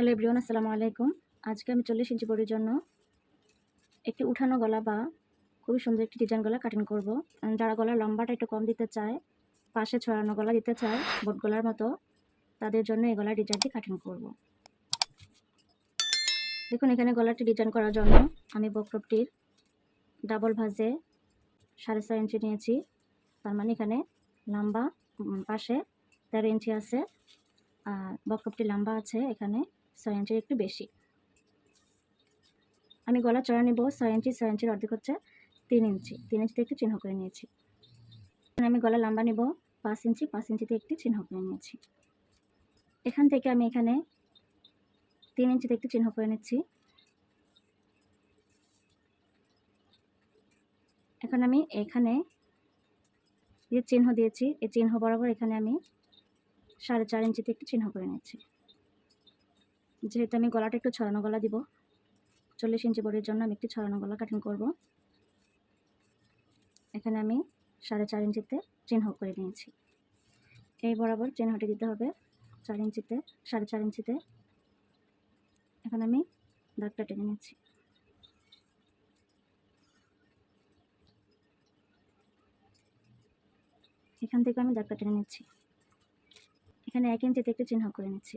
Hello everyone, আসসালামু আলাইকুম। আজকে আমি চল্লিশ ইঞ্চি বডির জন্য একটি উঠানো গলা বা খুবই সুন্দর একটি ডিজাইন গলা কাটিং করব। যারা গলার লম্বাটা একটু কম দিতে চায়, পাশে ছড়ানো গলা দিতে চায় বোট গলার মতো, তাদের জন্য এই গলার ডিজাইনটি কাটিং করব। দেখুন, এখানে গলাটি ডিজাইন করার জন্য আমি বক্রপটির ডাবল ভাজে সাড়ে ছয় ইঞ্চি নিয়েছি। তার মানে এখানে লম্বা পাশে তেরো ইঞ্চি আছে, আর বক্রপটি লম্বা আছে এখানে ছয় ইঞ্চির একটু বেশি। আমি গলা চড়া নিব, ছয় ইঞ্চি, ছয় ইঞ্চির অর্ধেক হচ্ছে তিন ইঞ্চি। তিন ইঞ্চিতে একটু চিহ্ন করে নিয়েছি। আমি গলা লম্বা নিব, পাঁচ ইঞ্চি, পাঁচ ইঞ্চিতে একটি চিহ্ন করে নিয়েছি। এখান থেকে আমি এখানে তিন ইঞ্চিতে একটু চিহ্ন করে নিচ্ছি। এখন আমি এখানে যে চিহ্ন দিয়েছি, এই চিহ্ন বরাবর এখানে আমি সাড়ে চার ইঞ্চিতে একটু চিহ্ন করে নিচ্ছি। যেহেতু আমি গলাটা একটু ছড়ানো গলা দিব, চল্লিশ ইঞ্চি বডির জন্য আমি একটু ছড়ানো গলা কাটিং করব। এখানে আমি সাড়ে চার ইঞ্চিতে চিহ্ন করে নিয়েছি। এই বরাবর চিহ্নটি দিতে হবে চার ইঞ্চিতে, সাড়ে চার ইঞ্চিতে। এখন আমি দাগটা টেনে নিচ্ছি। এখান থেকে আমি দাগটা টেনে নিচ্ছি। এখানে এক ইঞ্চিতে একটু চিহ্ন করে নিচ্ছি।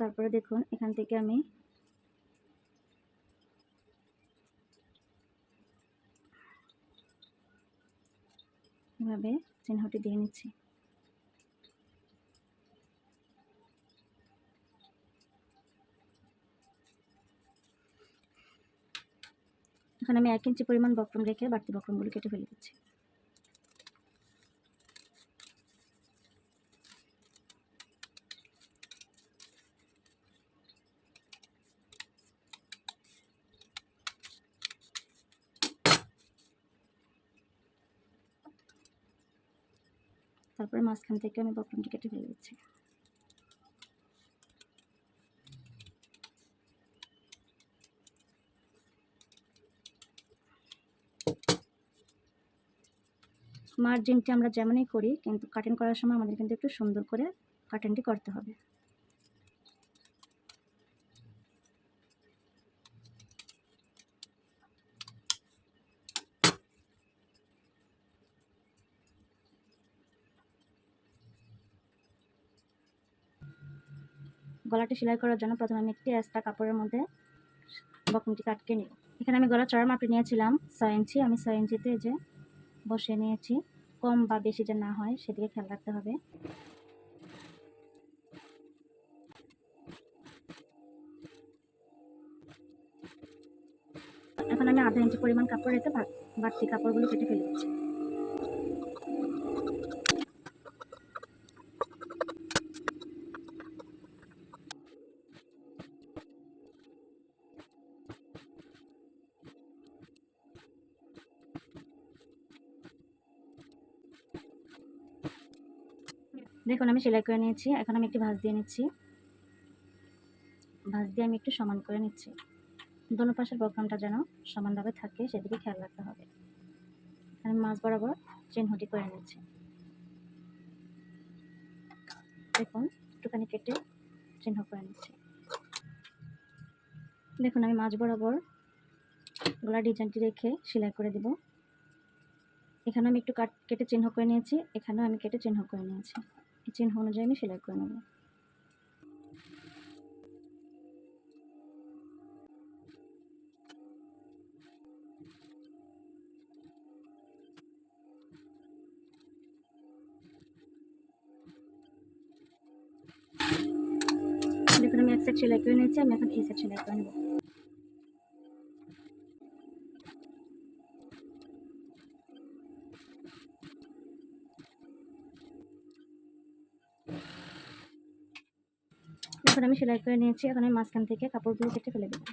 তারপরে দেখুন, এখান থেকে আমি এভাবে চিহ্নটি দিয়ে নিচ্ছি। এখন আমি এক ইঞ্চি পরিমাণ বক্রম রেখে বাড়তি বক্রমগুলো কেটে ফেলে দিচ্ছি। তারপরে মাঝখান থেকে আমি বক্রমটি কেটে ফেলে দিচ্ছি। মার্জিনটি আমরা যেমনই করি, কিন্তু কাটিং করার সময় আমাদের কিন্তু একটু সুন্দর করে কাটিংটি করতে হবে। গলাটি সেলাই করার জন্য প্রথমে আমি একটি এক্সট্রা কাপড়ের মধ্যে বকমটি কাটকে নিই এখানে আমি গলা চড়া মাপে নিয়েছিলাম, ছয় ইঞ্চি। আমি ছয় ইঞ্চিতে যে বসিয়ে নিয়েছি। কম বা বেশি যে না হয়, সেদিকে খেয়াল রাখতে হবে। এখন আমি আধা ইঞ্চি পরিমাণ কাপড় রেখে বাড়তি কাপড়গুলো কেটে ফেলে দিচ্ছি। দেখুন, আমি সেলাই করে নিয়েছি। এখন আমি একটি ভাঁজ দিয়ে নিচ্ছি। ভাঁজ দিয়ে আমি একটু সমান করে নিচ্ছি। দোনো পাশের বক্রমটা যেন সমানভাবে থাকে, সেদিকে খেয়াল রাখতে হবে। আমি মাছ বরাবর চিহ্নটি করে নিচ্ছি। দেখুন, একটুখানি কেটে চিহ্ন করে নিচ্ছি। দেখুন, আমি মাছ বরাবর গলা ডিজাইনটি রেখে সেলাই করে দেব। এখানে আমি একটু কাট, কেটে চিহ্ন করে নিয়েছি, এখানেও আমি কেটে চিহ্ন করে নিয়েছি। এই চিহ্ন অনুযায়ী আমি সেলাই করে নেব। দেখুন, আমি এক সাইড সেলাই করে নিয়েছি, আমি এখন এই সাইড সেলাই করে নেব। এখন আমি সেলাই করে নিয়েছি, এখন আমি মাঝখান থেকে কাপড়গুলো কেটে ফেলে দেবো।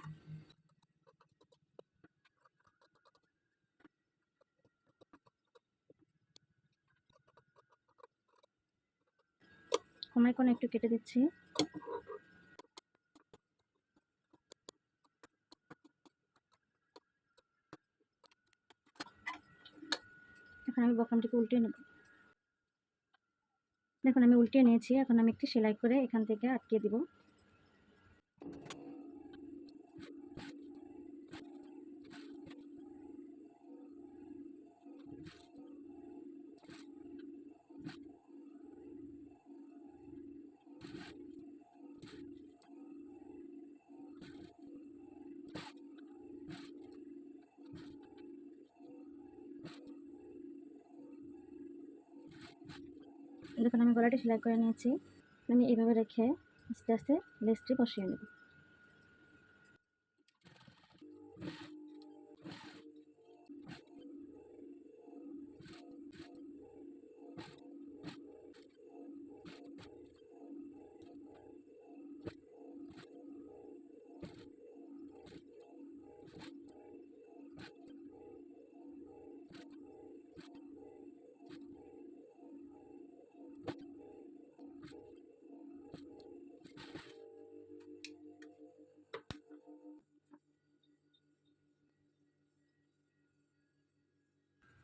কোনায় কোনায় একটু কেটে দিচ্ছি। এখন আমি বকরমটিকে উল্টে নেব। দেখুন আমি উল্টে নিয়েছি। এখন আমি একটি সেলাই করে এখান থেকে আটকে দিব। দেখুন আমি গলাটি সেলাই করে নিয়েছি। আমি এইভাবে রেখে আস্তে আস্তে লেসটি বসিয়ে নেব।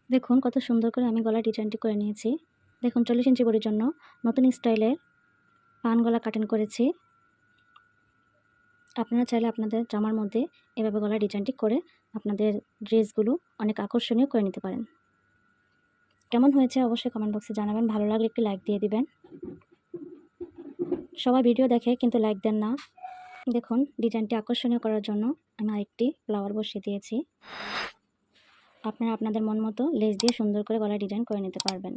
দেখুন কত সুন্দর করে আমি গলা ডিজাইনটি করে নিয়েছি। দেখুন চল্লিশ ইঞ্চি বডির জন্য নতুন স্টাইলের পান গলা কাটিং করেছি। আপনারা চাইলে আপনাদের জামার মধ্যে এভাবে গলা ডিজাইনটি করে আপনাদের ড্রেসগুলো অনেক আকর্ষণীয় করে নিতে পারেন। কেমন হয়েছে অবশ্যই কমেন্ট বক্সে জানাবেন। ভালো লাগলে একটি লাইক দিয়ে দিবেন। সবাই ভিডিও দেখে কিন্তু লাইক দেন না। দেখুন ডিজাইনটি আকর্ষণীয় করার জন্য আমি আরেকটি ফ্লাওয়ার বসিয়ে দিয়েছি। আপনারা আপনাদের মন মতো লেস দিয়ে সুন্দর করে গলা ডিজাইন করে নিতে পারবেন।